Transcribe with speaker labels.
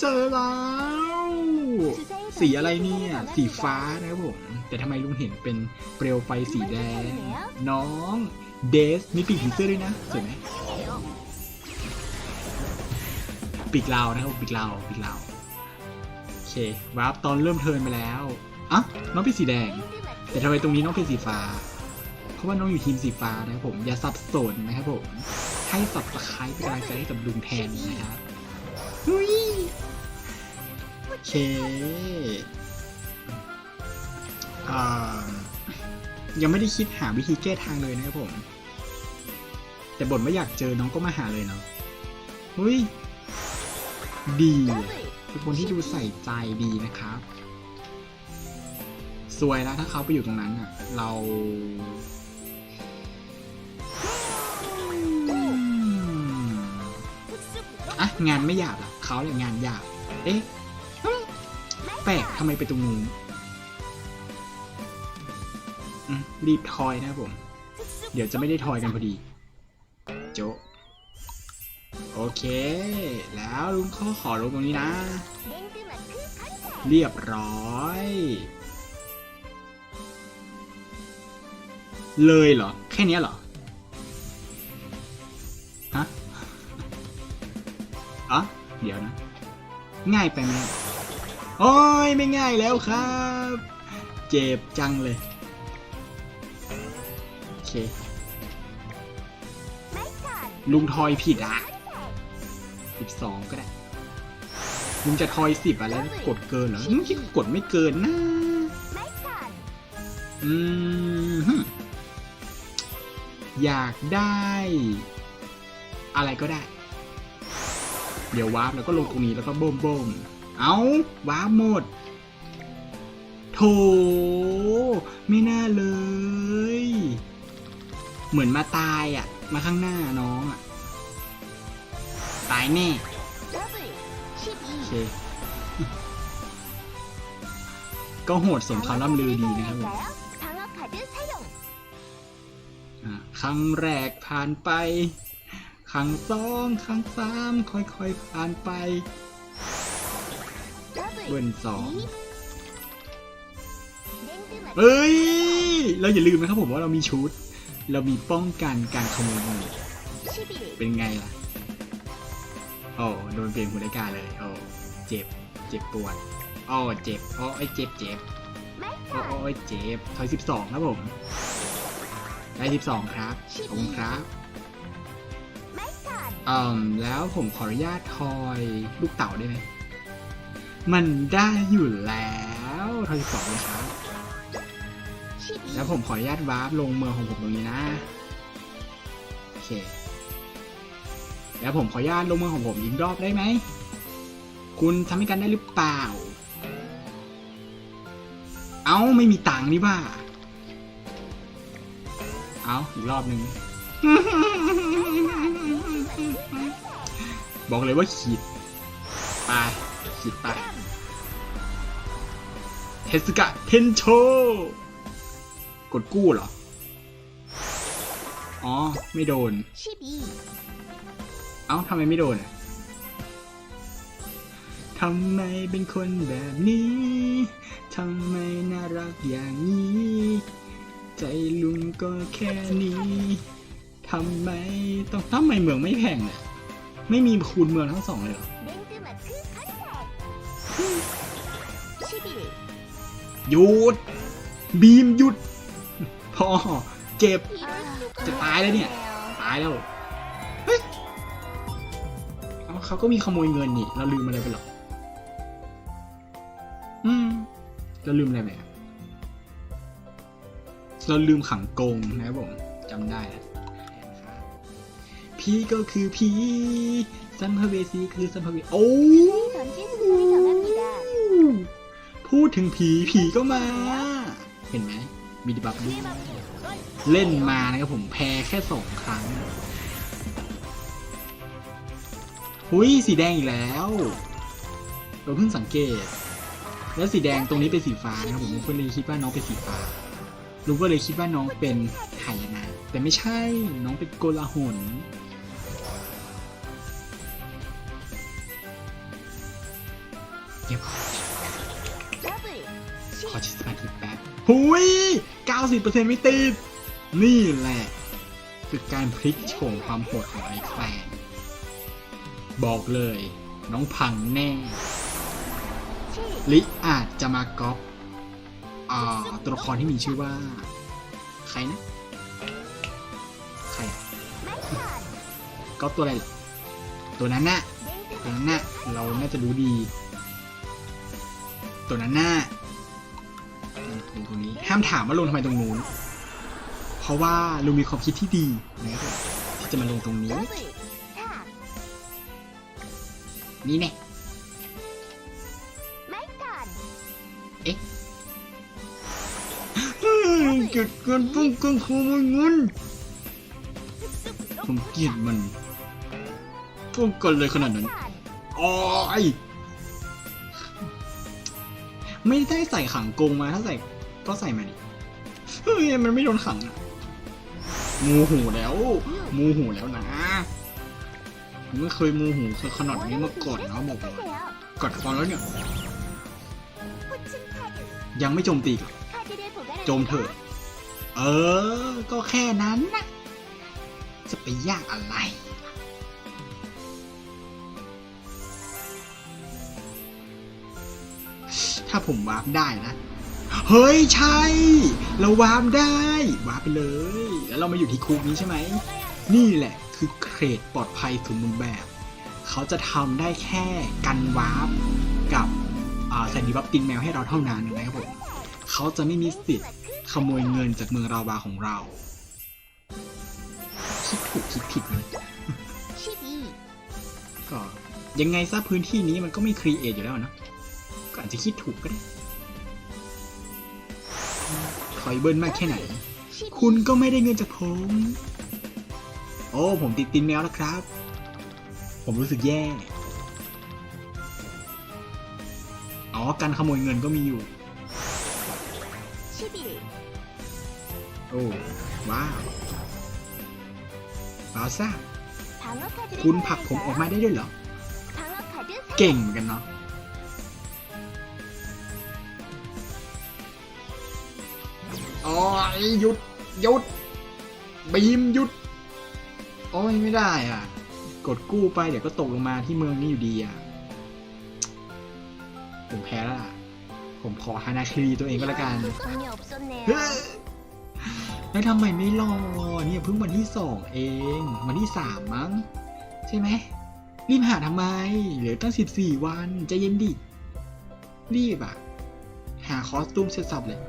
Speaker 1: เจอแล้ว สีอะไรเนี่ย สีฟ้านะครับผม แต่ทำไมลุงเห็นเป็นเปลวไฟสีแดง น้องเดสมีปีกผีเสื้อด้วยนะสวยไหมปีกลาวนะครับปีกลาวปีกลาวโอเควาร์ปตอนเริ่มเทิร์นไปแล้วอะน้องเป็นสีแดง แต่ทำไมตรงนี้น้องเป็นสีฟ้า เพราะว่าน้องอยู่ทีมสีฟ้านะครับผมอย่าสับสนนะครับผมให้สับตะไคร้เป็นกำลังใจให้กับลุงแทนนะครับ เคยังไม่ได้คิดหาวิธีแก้ทางเลยนะครับผม แต่บทไม่อยากเจอน้องก็มาหาเลยเนาะเฮ้ย ดีเป็นคนที่ดูใส่ใจดีนะครับสวยแล้วถ้าเขาไปอยู่ตรงนั้นอะ เราอะงานไม่หยาบหรอเขาเลยงานหยาบ เอ๊ะ ปลกทำไมไปตรงนู้นรีบทอยนะผม เดี๋ยวจะไม่ได้ทอยกันพอดี โจโอเค แล้วลุงเขาขอลงตรงนี้นะ เรียบร้อย เลยเหรอ แค่นี้เหรอ ฮะ อะ เดี๋ยวนะ ง่ายไปไหม โอ้ยไม่ง่ายแล้วครับ เจ็บจังเลย โอเค ลุงทอยผิดอะสิบสองก็ได้ ลุงจะทอยสิบอะแล้วกดเกินเหรออืมคิดกดไม่เกินนะอืมฮึอยากได้ อะไรก็ได้ เดี๋ยววาร์ปแล้วก็ลงตรงนี้แล้วก็โบมโบม เอาว้าหมด โถ ไม่น่าเลย เหมือนมาตายอะ มาข้างหน้าน้องอะ ตายแน่โอเคก็โหดสมคำล่ำลือดีนะครับผมครั้งแรกผ่านไป ครั้งสอง ครั้งสามค่อยๆผ่านไป เบิ้ลสองเอ้ย เราอย่าลืมนะครับผมว่าเรามีชุด เรามีป้องกันการขโมยเงินเป็นไงล่ะ โอ้โดนเปลี่ยนหัวรยการเลย โอ้เจ็บ เจ็บปวดโอ้เจ็บโอ้ไอ้เจ็บเจ็บโอ้โอ้เจ็บถอยสิบสองครับผม ได้สิบสองครับขอบคุณครับอืมแล้วผมขออนุญาตทอยลูกเต่าได้ไหม มันได้อยู่แล้วทอยสิบสองเลยครับแล้วผมขออนุญาตวาร์ปลงเมืองของผมตรงนี้นะ โอเค แล้วผมขออนุญาตลงเมืองของผมอีกรอบได้ไหม คุณทำให้กันได้หรือเปล่า เอ้าไม่มีตังค์นี่บ้า เอาอีกรอบหนึ่งบอกเลยว่าขีดไป ขีดไปเทสกะเทนโช กดกู้เหรอ อ๋อ ไม่โดน เอ้าทำไมไม่โดนอะทำไมเป็นคนแบบนี้ ทำไมน่ารักอย่างนี้ ใจลุงก็แค่นี้ทำไมต้องทำไมเมืองไม่แพงเนี่ยไม่มีคูณเมืองทั้งสองเลยเหรอ หยุด บีมหยุด พอ เจ็บ จะตายแล้วเนี่ย ตายแล้ว เฮ้ยเขาก็มีขโมยเงินนี่ เราลืมอะไรไปหรอ อืม เราลืมอะไรไปเราลืมขังกงนะครับผมจำได้นะผีก็คือผีสัมภเวสีคือสัมภเวโอ้ พูดถึงผีผีก็มา เห็นไหมมีดีบัฟด้วยเล่นมานะครับผมแพ้แค่สองครั้งหุยสีแดงอีกแล้ว เราเพิ่งสังเกต แล้วสีแดงตรงนี้เป็นสีฟ้านะครับผมก็เลยคิดว่าน้องเป็นสีฟ้าลุงก็เลยคิดว่าน้องเป็นไหยนะ แต่ไม่ใช่น้องเป็นโกลาหล หุย90%ไม่ติด นี่แหละ คือการพลิกโฉมความโหดของไอ้แฟน บอกเลย น้องพังแน่ ลิอาจจะมาก๊อปอ่าตัวละครที่มีชื่อว่า ใครนะ ใครก๊อปตัวอะไร ตัวนั้นน่ะตัวนั้นน่ะเราน่าจะรู้ดี ตัวนั้นน่ะ ลงตรงนี้ ห้ามถามว่าลงทำไมตรงนู้น เพราะว่าลุงมีความคิดที่ดีนะครับที่จะมาลงตรงนี้ นี่แน่
Speaker 2: เอ๊ะ
Speaker 1: เกิดการป้องกันขโมยเงินผมเกลียดมันป้องกันเลยขนาดนั้นโอ้ยไม่ได้ใส่ขังกงมาถ้าใส่ ก็ใส่มาดิเฮ้ยมันไม่โดนขังอะมูหูแล้วมูหูแล้วนะผมไม่เคยมูหูเคยขนาดนี้มาก่อนนะบอกเลยกัดฟันแล้วเนี่ย ยังไม่โจมตีกั
Speaker 2: น
Speaker 1: โจมเถอะ เออ ก็แค่นั้นนะจะไปยากอะไรถ้าผมวาร์ปได้นะ เฮ้ยใช่ เราวาร์ปได้วาร์ปไปเลย แล้วเรามาอยู่ที่คุกนี้ใช่ไหม นี่แหละคือเครดปลอดภัยสมบูรณ์แบบ เขาจะทำได้แค่กันวาร์ปกับอ่าใส่ดีบัฟตินแมวให้เราเท่านั้นนะครับผมเขาจะไม่มีสิทธิ์ขโมยเงินจากเมืองราวาของเราคิดถูกคิดผิดนะ
Speaker 2: 12
Speaker 1: ก็ยังไงซะพื้นที่นี้มันก็ไม่ครีเอทอยู่แล้วนะก็อาจจะคิดถูกก็ได้ค อยเบิ้ลมากแค่ไหน คุณก็ไม่ได้เงินจากผม โอ้ ผมติดตินแมวแล้วครับ ผมรู้สึกแย่ อ๋อ การขโมยเงินก็มีอยู่ โอ้ ว้าวบาซ่าคุณผลักผมออกมาได้ด้วยเหรอ เก่งกันเนาะ อยหยุดหยุดบีมหยุด โอ้ยไม่ได้อะ กดกู้ไปเดี๋ยวก็ตกลงมาที่เมืองนี้อยู่ดีอะ ผมแพ้แล้วล่ะ ผมขอฮานาคีตัวเองก็แล้วกันแล้วทำไมไม่รอเนี่ยเพิ่งวันที่สองเอง วันที่สามมั้ง ใช่ไหมรีบหาทำไม เหลือตั้งสิบสี่วันจะเย็นดิ รีบอะ หาคอสตูมเสร็จสับเลย